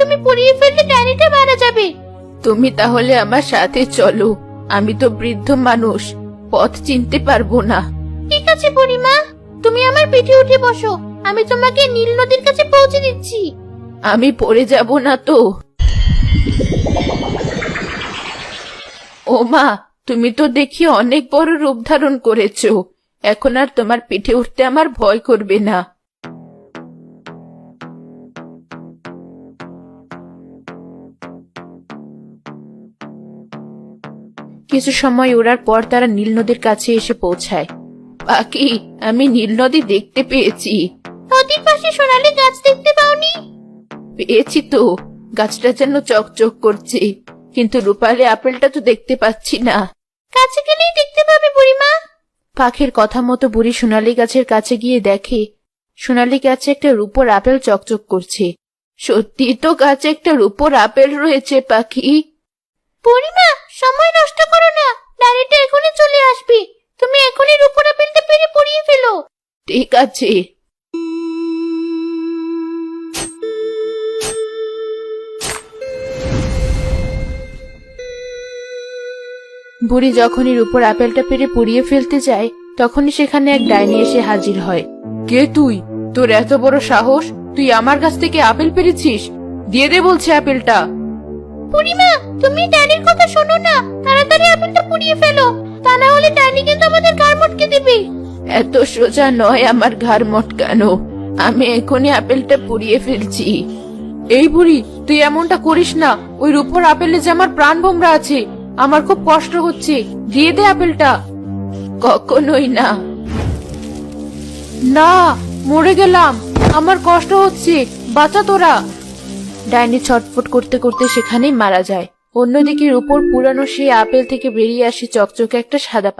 তুমি পুড়িয়ে ফেললে ডাইনিটা মারা যাবে। তুমি তাহলে আমার সাথে চলো। আমি তো বৃদ্ধ মানুষ পথ চিনতে পারব না। ঠিক আছে বুড়িমা তুমি আমার পিঠে উঠে বসো আমি তোমাকে নীল নদীর কাছে পৌঁছে দিচ্ছি। আমি পড়ে যাব না তো। ও মা তুমি তো দেখি অনেক বড় রূপ ধারণ করেছ। এখন আর তোমার পিঠে উঠতে আমার ভয় করবে না। কিছু সময় ওড়ার পর তারা নীল নদীর কাছে এসে পৌঁছায়। বাকি আমি নীল নদী দেখতে পেয়েছি। নদীর পাশে সোনালি গাছ দেখতে পাওনি? পেয়েছি তো। গাছটা যেন চকচক করছে। কিন্তু রূপালী আপেলটা তো দেখতে পাচ্ছি না। কাছে গেলেই দেখতে পাবে বুড়িমা। পাখির কথা মতো বুড়ি সোনালী গাছের কাছে গিয়ে দেখে সোনালি গাছে একটা রূপোর আপেল চকচক করছে। সত্যি তো গাছে একটা রূপোর আপেল রয়েছে পাখি বুড়িমা সময় নষ্ট করো না ডাইনিটা এখনই চলে আসবে তুমি এখনই রূপোর আপেলটা পেরে পুড়িয়ে ফেলো ঠিক আছে। বুড়ি যখনই রূপোর আপেলটা পেরে পুড়িয়ে ফেলতে যায়, তখনই সেখানে এক ডাইনি এসে হাজির হয়। কে তুই? তোর এত বড় সাহস? তুই আমার কাছ থেকে আপেল পেরেছিস? দিয়ে দে বলছে আপেলটা। তুমি কথা শোনো না। তাড়াতাড়ি আপেলটা পুড়িয়ে ফেলো। তা না হলে কিন্তু আমাদের এত সোজা নয় আমার ঘাড় মটকানো। আমি এখনই আপেলটা পুড়িয়ে ফেলছি। এই বুড়ি, তুই এমনটা করিস না। ওই রূপোর আপেলে যে আমার প্রাণ ভোমরা আছে, আমার খুব কষ্ট হচ্ছে। দিয়ে দে আপেলটা। কখনোই না। না, মরে গেলাম। আমার কষ্ট হচ্ছে। বাঁচা তোরা। ডাইনি ছটফট করতে করতে সেখানেই মারা যায়। অন্যদিকে রূপোর পুরানো সেই আপেল থেকে বেরিয়ে আসে চকচকে একটা সাদা